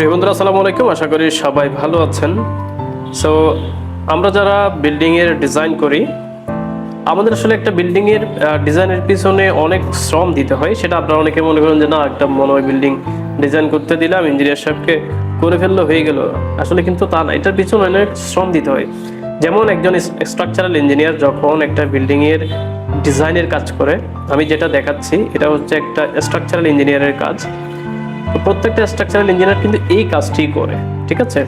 প্রিয় বন্ধুরা, আসসালামু আলাইকুম। আশা করি সবাই ভালো আছেন। সো আমরা যারা বিল্ডিংয়ের ডিজাইন করি, আমাদের আসলে একটা বিল্ডিংয়ের ডিজাইনের পিছনে অনেক শ্রম দিতে হয়। সেটা আপনারা অনেকে মনে করেন যে, না, একটা মনে হয় বিল্ডিং ডিজাইন করতে দিলাম ইঞ্জিনিয়ার সাহেবকে করে ফেললে, হয়ে গেল। আসলে কিন্তু তা না, এটার পিছনে অনেক শ্রম দিতে হয়। যেমন একজন স্ট্রাকচারাল ইঞ্জিনিয়ার যখন একটা বিল্ডিংয়ের ডিজাইনের কাজ করে, আমি যেটা দেখাচ্ছি, এটা হচ্ছে একটা স্ট্রাকচারাল ইঞ্জিনিয়ারের কাজ। তো প্রত্যেকটা স্ট্রাকচারাল ইঞ্জিনিয়ার কিন্তু এই কাজটি করে, ঠিক আছে?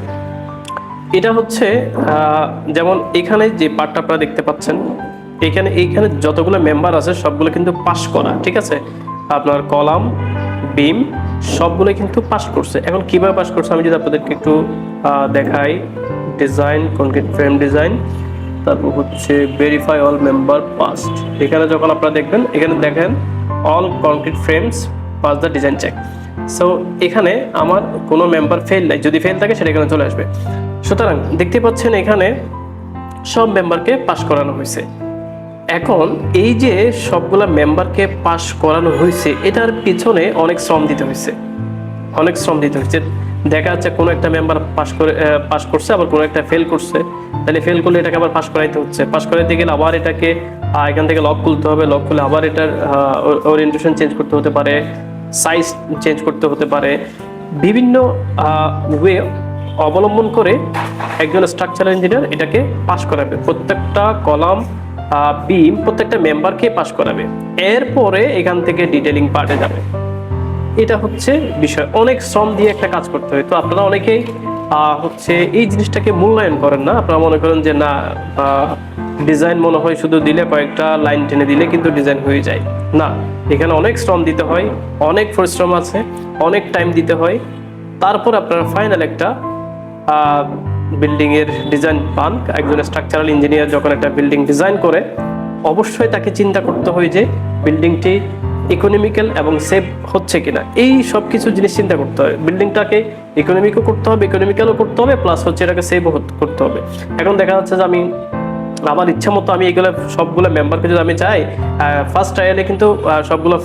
এটা হচ্ছে যেমন এখানে যে পার্টটা আপনারা দেখতে পাচ্ছেন, এখানে, এইখানে যতগুলো মেম্বার আছে, সবগুলো কিন্তু পাস করা, ঠিক আছে? আপনার কলাম বিম সবগুলো কিন্তু পাস করছে। এখন কীভাবে পাস করছে আমি যদি আপনাদেরকে একটু দেখাই। ডিজাইন কনক্রিট ফ্রেম ডিজাইন তারপর হচ্ছে ভেরিফাই অল মেম্বার পাস্ট এখানে যখন আপনারা দেখবেন, এখানে দেখেন all concrete frames pass the design check so এখানে আমার কোনো মেম্বার ফেল নাই। যদি ফেল থাকে, সেটা এখানে চলে আসবে। সুতরাং দেখতে পাচ্ছেন এখানে সব মেম্বারকে পাশ করানো হয়েছে। এখন এই যে সবগুলা মেম্বারকে পাশ করানো হয়েছে, এটার পিছনে অনেক শ্রম দিতে হয়েছে। অনেক শ্রম দিতে হয়েছে। দেখা যাচ্ছে কোনো একটা মেম্বার পাস করে পাস করছে, আবার কোনো একটা ফেল করছে। তাহলে ফেল করলে এটাকে আবার পাস করাইতে হচ্ছে। পাস করাইতে গেলে আবার এটাকে এখান থেকে লক খুলতে হবে। লক খুলে আবার এটার ওরিয়েন্টেশন চেঞ্জ করতে হতে পারে। সাইজ চেঞ্জ করতে হতে পারে। বিভিন্ন ওয়ে অবলম্বন করে একজন স্ট্রাকচারাল ইঞ্জিনিয়ার এটাকে পাশ করাবে। প্রত্যেকটা কলাম বিম প্রত্যেকটা মেম্বারকে পাশ করাবে। এরপরে এখান থেকে ডিটেলিং পার্টে যাবে। এটা হচ্ছে বিষয়। অনেক শ্রম দিয়ে একটা কাজ করতে হয়। তো আপনারা অনেকেই হচ্ছে এই জিনিসটাকে মূল্যায়ন করেন না। আপনারা মনে করেন যে না ডিজাইন মনে হয় শুধু দিলে কয়েকটা লাইন টেনে দিলে কিন্তু ডিজাইন হয়ে যায়। না, এখানে অনেক শ্রম দিতে হয়, অনেক পরিশ্রম আছে, অনেক টাইম দিতে হয়। তারপর আপনারা ফাইনাল একটা বিল্ডিংয়ের ডিজাইন পান। একজন স্ট্রাকচারাল ইঞ্জিনিয়ার যখন একটা বিল্ডিং ডিজাইন করে, অবশ্যই তাকে চিন্তা করতে হয় যে বিল্ডিংটি ইকোনমিক্যাল এবং সেভ হচ্ছে কিনা। এই সব কিছু জিনিস চিন্তা করতে হবে বিল্ডিংটাকে ইকোনমিকও করতে হবে ইকোনমিক্যালও করতে হবে প্লাস হচ্ছে এটাকে সেভও করতে হবে। এখন দেখা যাচ্ছে যে আমি আমার ইচ্ছা মতো আমি এগুলো সবগুলো মেম্বারকে যদি আমি চাই ফার্স্ট ট্রায়ালে কিন্তু সবগুলো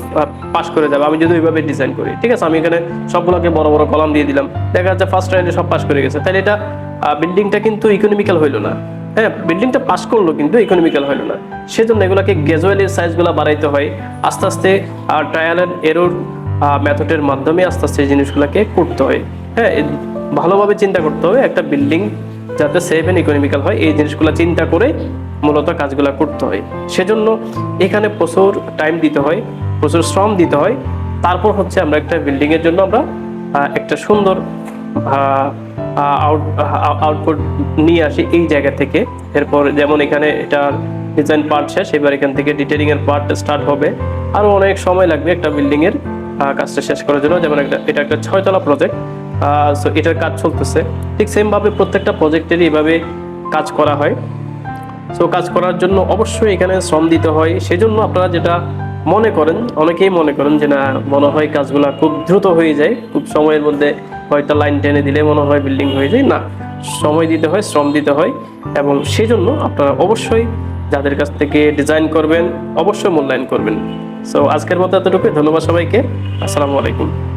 পাস করে যাবে। আমি যদি ওইভাবে ডিজাইন করি, ঠিক আছে? আমি এখানে সবগুলোকে বড় বড় কলাম দিয়ে দিলাম। দেখা যাচ্ছে ফার্স্ট ট্রায়ালে সব পাস করে গেছে। তাহলে এটা বিল্ডিংটা কিন্তু ইকোনমিক্যাল হইল না। হ্যাঁ বিল্ডিংটা পাস করল কিন্তু ইকোনমিক্যাল হইল না। সেজন্য এগুলোকে গ্যাজুয়ালি সাইজগুলো বাড়াইতে হয়। আস্তে আস্তে ট্রায়াল অ্যান্ড এরোর মেথডের মাধ্যমে আস্তে আস্তে জিনিসগুলোকে করতে হয়। হ্যাঁ ভালোভাবে চিন্তা করতে হবে। একটা বিল্ডিং যাতে সেভ অ্যান্ড ইকোনমিক্যাল হয়, এই জিনিসগুলো চিন্তা করে মূলত কাজগুলো করতে হয়। সেজন্য এখানে প্রচুর টাইম দিতে হয়, প্রচুর শ্রম দিতে হয়। তারপর হচ্ছে আমরা একটা বিল্ডিংয়ের জন্য আমরা একটা সুন্দর আউটপুট নিয়ে আসি এই জায়গা থেকে। এরপর যেমন এখানে এটার ডিজাইন পার্ট শেষ, এবার এখান থেকে ডিটেলিং এর পার্ট স্টার্ট হবে। আরও অনেক সময় লাগবে একটা বিল্ডিং এর কাজটা শেষ করার জন্য। যেমন একটা, এটা একটা ছয়তলা প্রজেক্ট সো এটার কাজ চলতেছে। ঠিক সেম ভাবে প্রত্যেকটা প্রজেক্টেরই এভাবে কাজ করা হয়। সো কাজ করার জন্য অবশ্যই এখানে শ্রম দিতে হয়। সেজন্য আপনারা যেটা মনে করেন, অনেকেই মনে করেন যে না, মনে হয় কাজগুলা খুব দ্রুত হয়ে যায়। খুব সময়ের মধ্যে হয়তো লাইন টেনে দিলে মনে হয় বিল্ডিং হয়ে যায়। না, সময় দিতে হয়, শ্রম দিতে হয় এবং সেজন্য আপনারা অবশ্যই যাদের কাছ থেকে ডিজাইন করবেন, অবশ্যই মূল্যায়ন করবেন। সো আজকের মতো এতটুকু ধন্যবাদ সবাইকে। আসসালামু আলাইকুম।